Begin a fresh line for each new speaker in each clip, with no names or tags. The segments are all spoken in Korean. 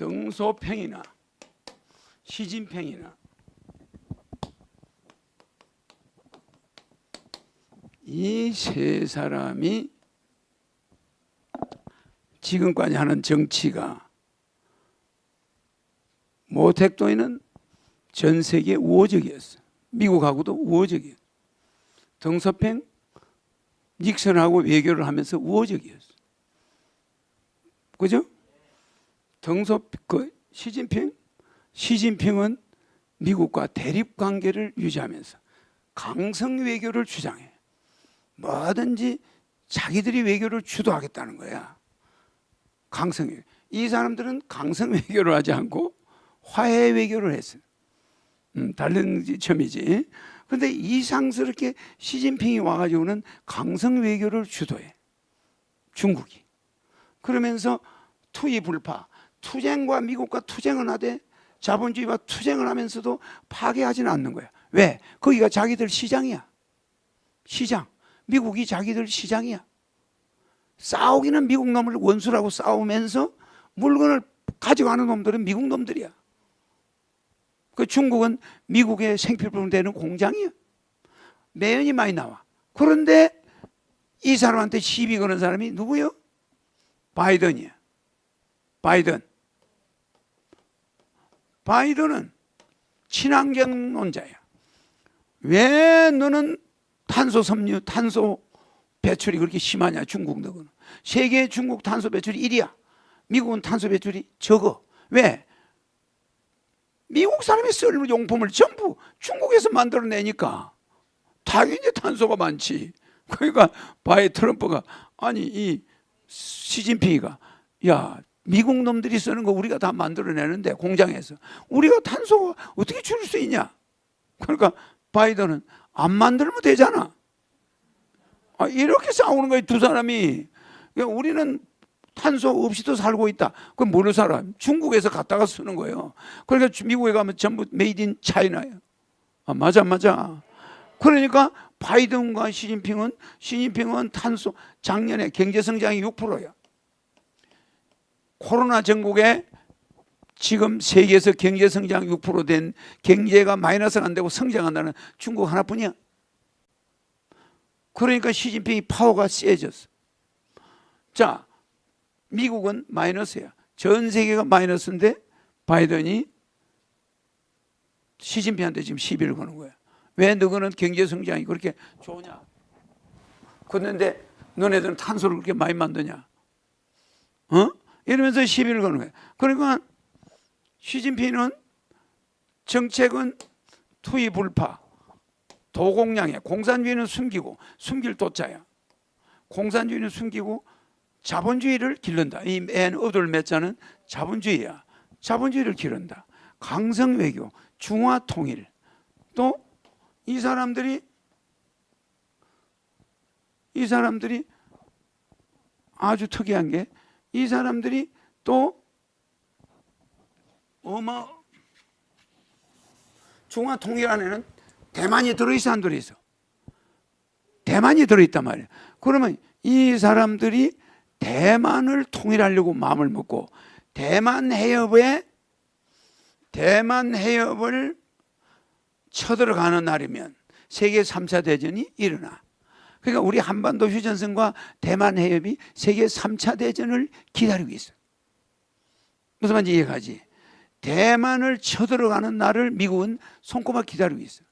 등소평이나 시진평이나 이 세 사람이 지금까지 하는 정치가 모택도에는 전 세계 우호적이었어. 미국하고도 우호적이었어. 등소평 닉슨하고 외교를 하면서 우호적이었어. 그죠? 등소 그 시진핑 시진핑은 미국과 대립 관계를 유지하면서 강성 외교를 주장해. 뭐든지 자기들이 외교를 주도하겠다는 거야. 강성 외교. 이 사람들은 강성 외교를 하지 않고 화해 외교를 했어. 음, 다른 점이지. 그런데 이상스럽게 시진핑이 와가지고는 강성 외교를 주도해. 중국이. 그러면서 투이 불파, 투쟁과 미국과 투쟁을 하되 자본주의와 투쟁을 하면서도 파괴하지는 않는 거야. 왜? 거기가 자기들 시장이야. 시장. 미국이 자기들 시장이야. 싸우기는 미국 놈을 원수라고 싸우면서 물건을 가져가는 놈들은 미국 놈들이야. 그 중국은 미국의 생필품 되는 공장이야. 매연이 많이 나와. 그런데 이 사람한테 시비 거는 사람이 누구요? 바이든이야. 바이든. 바이든은 친환경론자야. 왜 너는 탄소 섬유, 탄소 배출이 그렇게 심하냐, 중국 너는. 세계 중국 탄소 배출이 1위야. 미국은 탄소 배출이 적어. 왜? 미국 사람이 쓸 용품을 전부 중국에서 만들어내니까 당연히 탄소가 많지. 그러니까 바이 트럼프가 아니 이 시진핑이가 야 미국 놈들이 쓰는 거 우리가 다 만들어내는데 공장에서 우리가 탄소가 어떻게 줄일 수 있냐? 그러니까 바이든은 안 만들면 되잖아. 아, 이렇게 싸우는 거예요 두 사람이. 그러니까 우리는 탄소 없이도 살고 있다. 그럼 뭘로 살아? 중국에서 갖다가 쓰는 거예요. 그러니까 미국에 가면 전부 메이드 인 차이나예요. 아, 맞아, 맞아. 그러니까 바이든과 시진핑은 시진핑은 탄소 작년에 경제 성장이 6%야. 코로나 전국에 지금 세계에서 경제 성장 6%된 경제가 마이너스가 안 되고 성장한다는 중국 하나뿐이야. 그러니까 시진핑이 파워가 세졌어. 자, 미국은 마이너스야. 전 세계가 마이너스인데 바이든이 시진핑한테 지금 시비를 거는 거야. 왜 너희는 경제 성장이 그렇게 좋으냐? 그런데 너네들은 탄소를 그렇게 많이 만드냐? 어? 이러면서 시비를 거는 거야. 그러니까 시진핑은 정책은 투이 불파, 도공량에 공산주의는 숨기고 숨길 도자야. 공산주의는 숨기고 자본주의를 기른다. 이 맨 어들 맺자는 자본주의야. 자본주의를 기른다. 강성 외교, 중화 통일. 또 이 사람들이 이 사람들이 아주 특이한 게 이 사람들이 또 어마 중화 통일 안에는 대만이 들어있어 안 들어있어? 대만이 들어있단 말이야. 그러면 이 사람들이 대만을 통일하려고 마음을 먹고 대만 해협에 대만 해협을 쳐들어가는 날이면 세계 3차 대전이 일어나. 그러니까 우리 한반도 휴전선과 대만 해협이 세계 3차 대전을 기다리고 있어. 무슨 말인지 이해가지? 대만을 쳐들어가는 날을 미국은 손꼽아 기다리고 있어.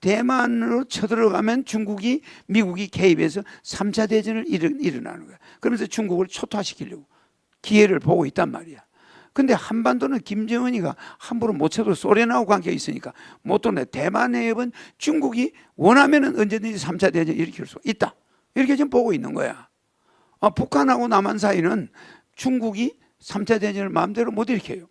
대만으로 쳐들어가면 중국이 미국이 개입해서 3차 대전을 일어나는 거야. 그러면서 중국을 초토화시키려고 기회를 보고 있단 말이야. 근데 한반도는 김정은이가 함부로 못 쳐도 소련하고 관계가 있으니까 못 도네. 대만 해협은 중국이 원하면은 언제든지 3차 대전 일으킬 수 있다. 이렇게 지금 보고 있는 거야. 아, 북한하고 남한 사이는 중국이 3차 대전을 마음대로 못 일으켜요.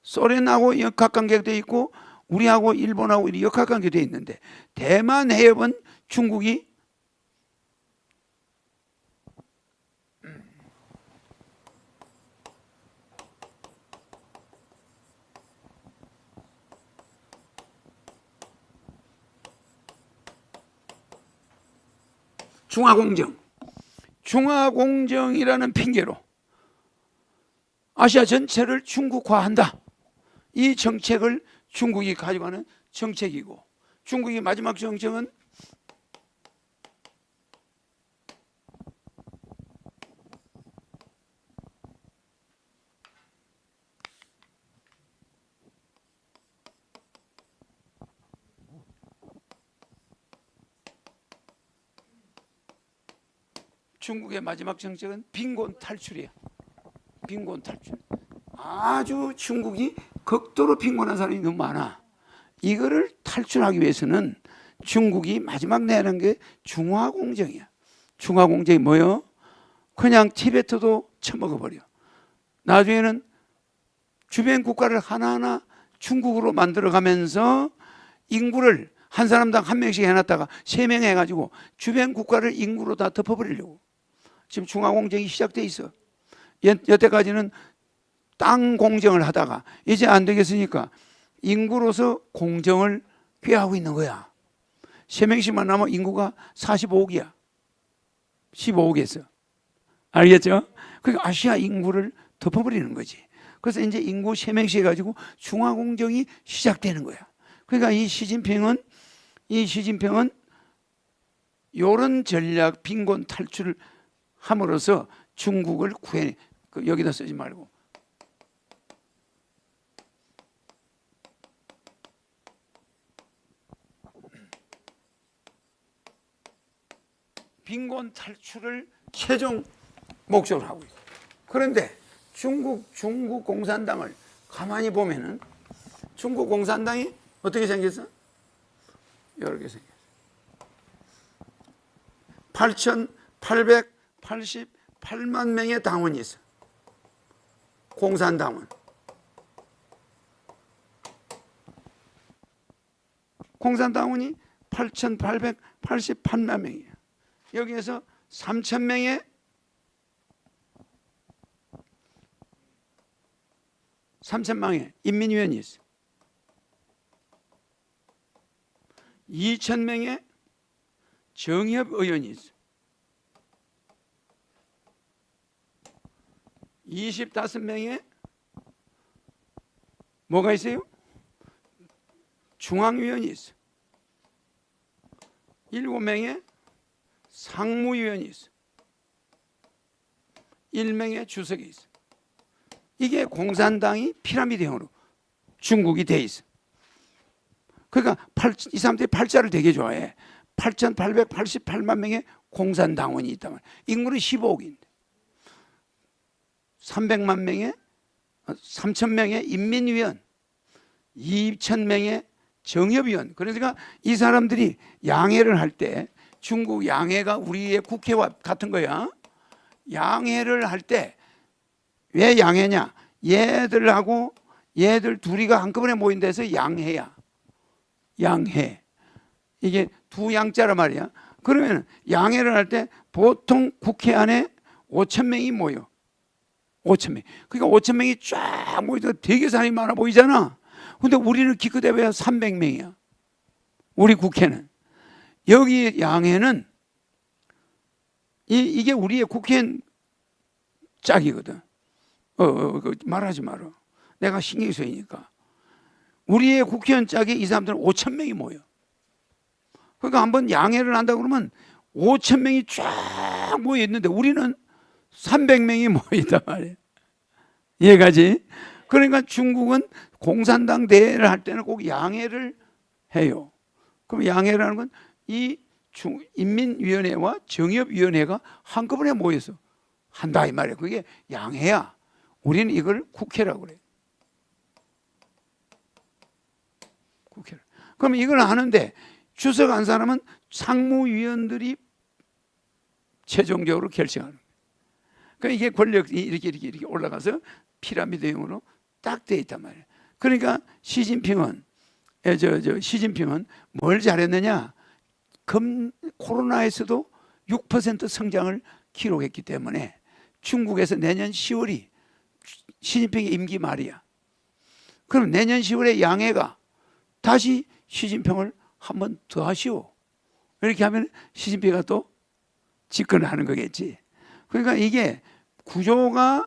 소련하고 역학관계가 돼 있고 우리하고 일본하고 역학관계 돼 있는데 대만 해협은 중국이 중화공정 중화공정이라는 핑계로 아시아 전체를 중국화한다. 이 정책을 중국이 가져가는 정책이고 중국의 마지막 정책은 중국의 마지막 정책은 빈곤 탈출이야. 빈곤 탈출. 아주 중국이 극도로 빈곤한 사람이 너무 많아. 이거를 탈출하기 위해서는 중국이 마지막 내는 게 중화공정이야. 중화공정이 뭐요? 그냥 티베트도 처먹어버려. 나중에는 주변 국가를 하나하나 중국으로 만들어가면서 인구를 한 사람당 한 명씩 해놨다가 세 명 해가지고 주변 국가를 인구로 다 덮어버리려고. 지금 중화공정이 시작돼 있어. 여, 여태까지는 땅 공정을 하다가 이제 안 되겠으니까 인구로서 공정을 꾀하고 있는 거야. 세 명씩만 남아 인구가 45억이야. 15억에서. 알겠죠? 그러니까 아시아 인구를 덮어버리는 거지. 그래서 이제 인구 세 명씩 해가지고 중화공정이 시작되는 거야. 그러니까 이 시진핑은 이 시진핑은 요런 전략 빈곤 탈출을 함으로써 중국을 구해 그 여기다 쓰지 말고 빈곤 탈출을 최종 목적으로 하고 있어요. 그런데 중국 중국 공산당을 가만히 보면은 중국 공산당이 어떻게 생겼어? 이렇게 생겼어. 8,888만 명의 당원이 있어. 공산당원. 공산당원이 8,888만 명이에요. 여기에서 3천 명의 3천 명의 인민위원이 있어. 2천 명의 정협 의원이 있어. 25명의 뭐가 있어요? 중앙위원이 있어. 7명의 상무위원이 있어. 1명의 주석이 있어. 이게 공산당이 피라미드형으로 중국이 돼 있어. 그러니까 8, 이 사람들이 팔자를 되게 좋아해. 8,888만 명의 공산당원이 있단 말이야. 인구는 15억인데. 300만 명의 3천 명의 인민위원, 2천 명의 정협위원. 그러니까 이 사람들이 양해를 할 때 중국 양해가 우리의 국회와 같은 거야. 양해를 할 때 왜 양해냐? 얘들하고 얘들 둘이가 한꺼번에 모인 데서 양해야. 양해. 이게 두 양자란 말이야. 그러면 양해를 할 때 보통 국회 안에 5천 명이 모여. 5천 명. 그러니까 5천 명이 쫙 모여서 되게 사람이 많아 보이잖아. 근데 우리는 기껏해봐야 300명이야. 우리 국회는. 여기 양해는 이, 이게 우리의 국회의원 짝이거든. 어, 어, 그 말하지 마라. 내가 신경이 쓰이니까. 우리의 국회의원 짝에 이 사람들은 5천 명이 모여. 그러니까 한번 양해를 한다 그러면 5천 명이 쫙 모여 있는데 우리는 300명이 모이단 말이에요. 이해가지? 그러니까 중국은 공산당 대회를 할 때는 꼭 양해를 해요. 그럼 양해라는 건 이 인민위원회와 정협위원회가 한꺼번에 모여서 한다 이 말이에요. 그게 양해야. 우리는 이걸 국회라고 그래요. 국회. 그럼 이걸 하는데 주석 한 사람은 상무위원들이 최종적으로 결정하는 거예요. 그러니까 이게 권력이 이렇게 이렇게 이렇게 올라가서 피라미드형으로 딱 돼 있단 말이에요. 그러니까 시진핑은 에, 저, 저 시진핑은 뭘 잘했느냐? 금 코로나에서도 6% 성장을 기록했기 때문에 중국에서 내년 10월이 시진핑의 임기 말이야. 그럼 내년 10월에 양해가 다시 시진핑을 한 번 더 하시오. 이렇게 하면 시진핑가 또 집권을 하는 거겠지. 그러니까 이게 구조가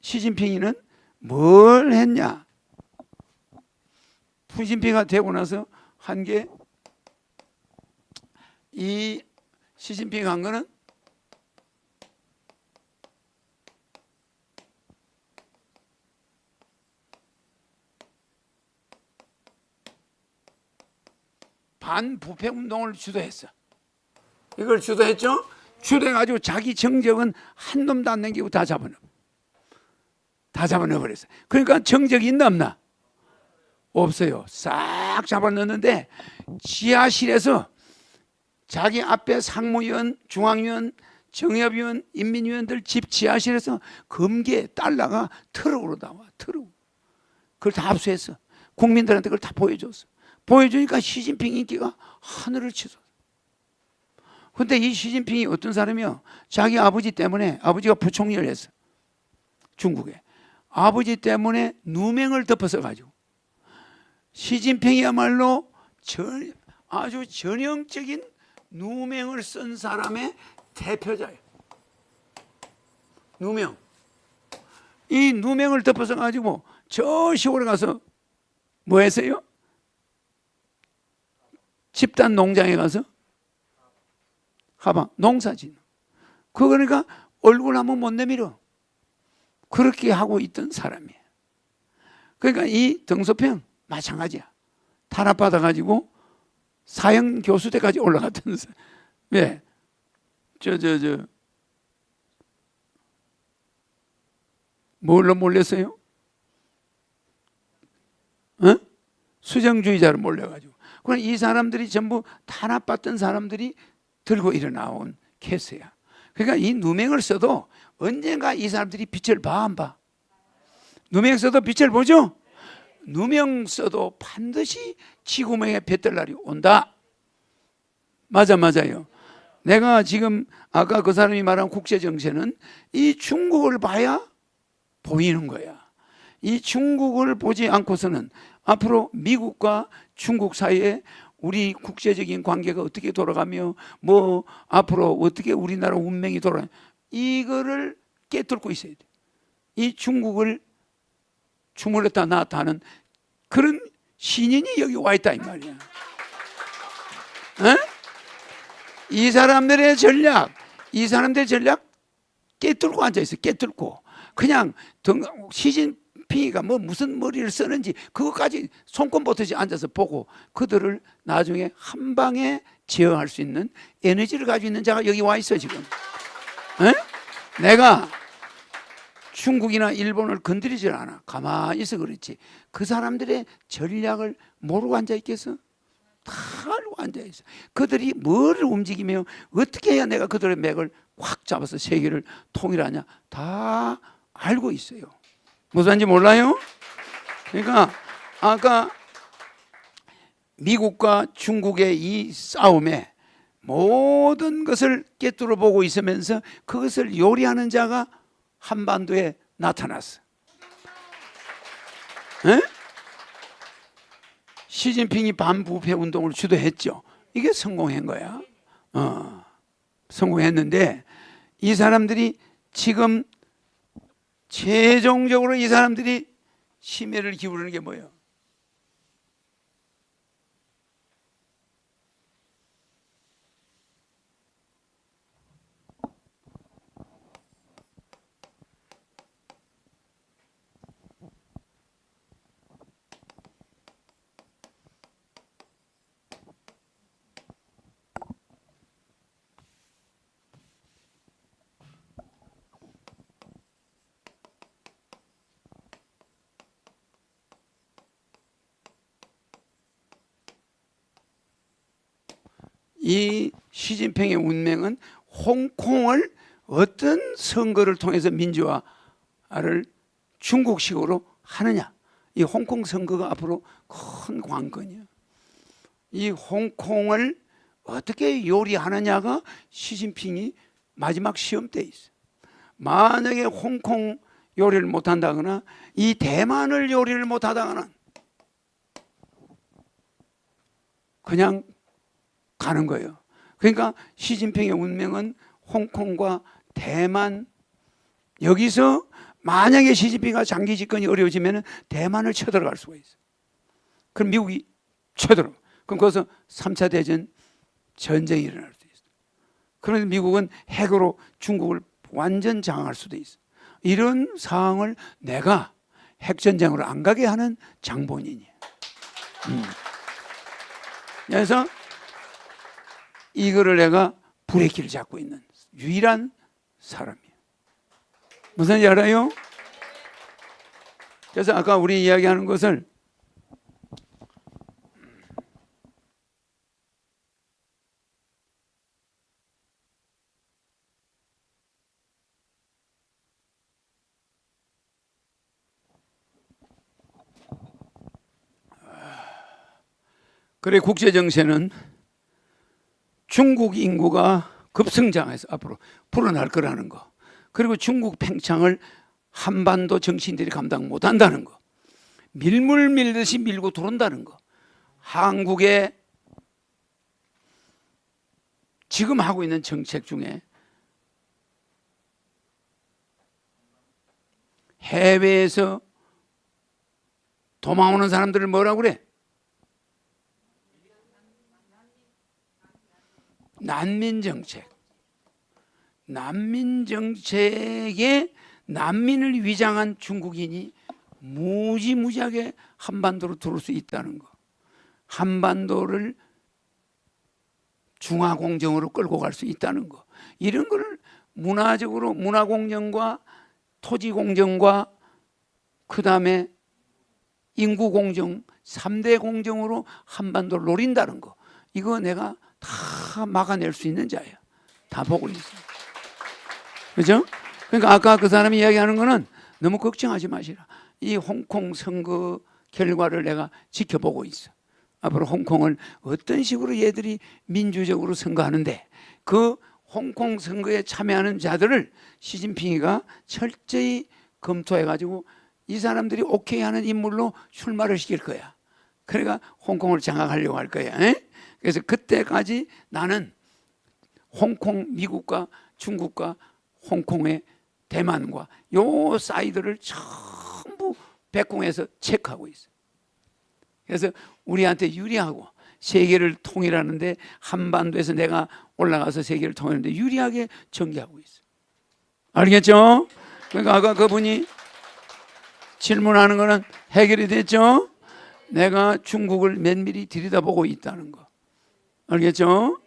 시진핑이는 뭘 했냐? 푸진핑가 되고 나서 한 게 이 시진핑 한 거는 반부패 운동을 주도했어. 이걸 주도했죠? 주도해가지고 자기 정적은 한 놈도 안 남기고 다 잡아넣어. 다 잡아넣어버렸어. 그러니까 정적이 있나 없나? 없어요. 싹 잡아넣었는데 지하실에서 자기 앞에 상무위원, 중앙위원, 정협위원, 인민위원들 집 지하실에서 금괴 달러가 트럭으로 나와. 트럭. 그걸 다 압수했어. 국민들한테 그걸 다 보여줬어. 보여주니까 시진핑 인기가 하늘을 치솟아. 근데 이 시진핑이 어떤 사람이요? 자기 아버지 때문에 아버지가 부총리를 했어. 중국에. 아버지 때문에 누명을 덮어서 가지고 시진핑이야말로 전, 아주 전형적인 누명을 쓴 사람의 대표자예요. 누명. 이 누명을 덮어서 가지고 저 시골에 가서 뭐 했어요? 집단 농장에 가서 하방 농사짓는. 그 그러니까 얼굴 한번 못 내밀어. 그렇게 하고 있던 사람이에요. 그러니까 이 등소평 마찬가지야. 탄압받아 가지고 사형 교수대까지 올라갔던. 왜? 저 저 저 뭘로 몰렸어요? 어? 수정주의자로 몰려가지고. 그럼 이 사람들이 전부 탄압받던 사람들이 들고 일어나온 케이스야. 그러니까 이 누명을 써도 언젠가 이 사람들이 빛을 봐, 안 봐? 누명 써도 빛을 보죠? 누명 써도 반드시 지구명에 뱉을 날이 온다. 맞아, 맞아요. 내가 지금 아까 그 사람이 말한 국제 정세는 이 중국을 봐야 보이는 거야. 이 중국을 보지 않고서는 앞으로 미국과 중국 사이에 우리 국제적인 관계가 어떻게 돌아가며 뭐 앞으로 어떻게 우리나라 운명이 돌아 이거를 깨뚫고 있어야 돼. 이 중국을 주물렀다 하는 그런 신인이 여기 와 있다 이 말이야. 어? 이 사람들의 전략, 이 사람들의 전략 깨뚫고 앉아 있어. 깨뚫고 그냥 등, 시진 핑이가 뭐 무슨 머리를 쓰는지 그것까지 손꼽 보듯이 앉아서 보고 그들을 나중에 한 방에 제어할 수 있는 에너지를 가지고 있는 자가 여기 와 있어 지금. 에? 내가 중국이나 일본을 건드리질 않아. 가만히 있어 그렇지. 그 사람들의 전략을 모르고 앉아 있겠어? 다 알고 앉아 있어. 그들이 뭐를 움직이며 어떻게 해야 내가 그들의 맥을 확 잡아서 세계를 통일하냐 다 알고 있어요. 무슨 말인지 몰라요? 그러니까 아까 미국과 중국의 이 싸움에 모든 것을 깨뚫어 보고 있으면서 그것을 요리하는 자가 한반도에 나타났어. 에? 시진핑이 반부패 운동을 주도했죠. 이게 성공한 거야. 어, 성공했는데 이 사람들이 지금 최종적으로 이 사람들이 심혈을 기울이는 게 뭐예요? 이 시진핑의 운명은 홍콩을 어떤 선거를 통해서 민주화를 중국식으로 하느냐. 이 홍콩 선거가 앞으로 큰 관건이야. 이 홍콩을 어떻게 요리하느냐가 시진핑이 마지막 시험 때 있어. 만약에 홍콩 요리를 못한다거나 이 대만을 요리를 못하다거나 그냥 가는 거예요. 그러니까 시진핑의 운명은 홍콩과 대만 여기서 만약에 시진핑가 장기 집권이 어려워지면 대만을 쳐들어갈 수가 있어. 그럼 미국이 쳐들어. 그럼 거기서 3차 대전 전쟁이 일어날 수도 있어. 그런데 미국은 핵으로 중국을 완전 장악할 수도 있어. 이런 상황을 내가 핵전쟁으로 안 가게 하는 장본인이에요. 음. 그래서 이거를 내가 브레이크를 잡고 있는 유일한 사람이에요. 무슨 지 알아요? 그래서 아까 우리 이야기하는 것을 그래 국제 정세는 중국 인구가 급성장해서 앞으로 불어날 거라는 거. 그리고 중국 팽창을 한반도 정치인들이 감당 못 한다는 거. 밀물 밀듯이 밀고 들어온다는 거. 한국의 지금 하고 있는 정책 중에 해외에서 도망오는 사람들을 뭐라고 그래? 난민 정책. 난민 정책에 난민을 위장한 중국인이 무지무지하게 한반도로 들어올 수 있다는 거. 한반도를 중화공정으로 끌고 갈 수 있다는 거. 이런 거를 문화적으로 문화공정과 토지공정과 그 다음에 인구공정, 삼대 공정으로 한반도를 노린다는 거. 이거 내가 다 막아낼 수 있는 자예요. 다 보고 있어요. 그죠? 그러니까 아까 그 사람이 이야기하는 거는 너무 걱정하지 마시라. 이 홍콩 선거 결과를 내가 지켜보고 있어. 앞으로 홍콩을 어떤 식으로 얘들이 민주적으로 선거하는데 그 홍콩 선거에 참여하는 자들을 시진핑이가 철저히 검토해 가지고 이 사람들이 오케이 하는 인물로 출마를 시킬 거야. 그러니까 홍콩을 장악하려고 할 거야. 에? 그래서 그때까지 나는 홍콩 미국과 중국과 홍콩의 대만과 요 사이드를 전부 백공에서 체크하고 있어. 그래서 우리한테 유리하고 세계를 통일하는데 한반도에서 내가 올라가서 세계를 통일하는데 유리하게 전개하고 있어. 알겠죠? 그러니까 아까 그분이 질문하는 거는 해결이 됐죠? 내가 중국을 면밀히 들여다보고 있다는 거. 알겠죠?